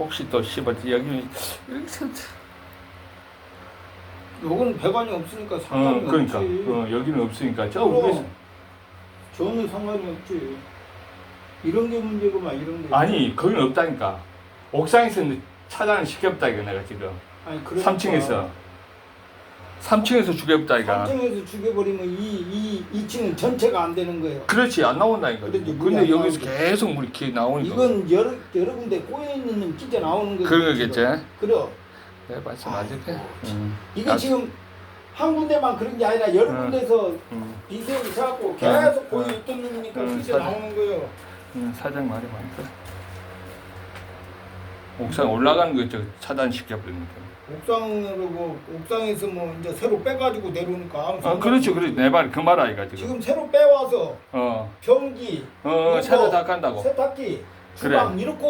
혹시 또 씹었지 여기 요건 배관이 없으니까 상관이 어 그러니까 없지. 어, 여기는 없으니까 저 그럼 위에서 전혀 상관이 없지. 이런 게 문제구만 이런 게. 아니 거기는 없다니까 옥상에서는 차단을 시켰다 이거 내가 지금 아니 그러니까 3층에서 3층에서 죽였다 이거 3층에서 죽여버리면 이, 이 2층은 전체가 안 되는 거예요. 그렇지 안 나온다니까 그렇지, 물이 근데 안 여기서 나오니까. 계속 물이 이렇게 나오니까 이건 여러, 여러 군데 꼬여있는 놈 진짜 나오는 거지. 그런 거겠지 지금. 그래. 내 말씀 맞을게 아이고, 이게 아, 지금 한 군데만 그런 게 아니라 여러 응. 군데서 음, 비세이 있어갖고 계속 응. 꼬여있던 놈이니까 응, 진짜. 나오는 거예요. 음, 사장 말이 많다 옥상 올라가는 거저 차단 시켜버리니까 옥상으로 뭐 옥상에서 뭐 이제 새로 빼가지고 내려오니까 아무 아 상관없이. 그렇지 그렇지 내말 그 말 아이가 지금. 지금 새로 빼와서 어. 변기, 어, 차도 다 간다고. 세탁기, 그래. 주방 이렇게